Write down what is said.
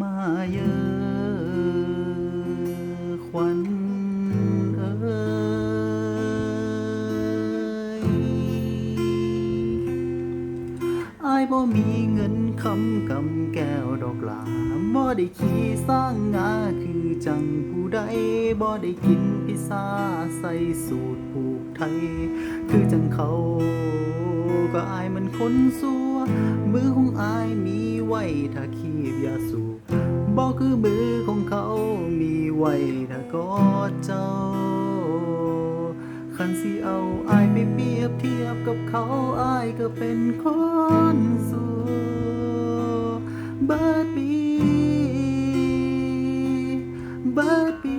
มาเยอะควันเอ้ยอายบ่มีเงินคำกำแก้วดอกลาบ่ได้ขี่สร้างงาคือจังผู้ใดบ่ได้กินพิซซ่าใส่สูตรผูกไทย คือจังเขาก็อายมันคนสัว มือของอายมีไว้ถ้าขีบยาสูบบอกคือมือของเขามีไว้ถ้ากอดเจ้าขันสิเอาอายไปเปรียบเทียบกับเขาอายก็เป็นคนสูบัดปีบัดปี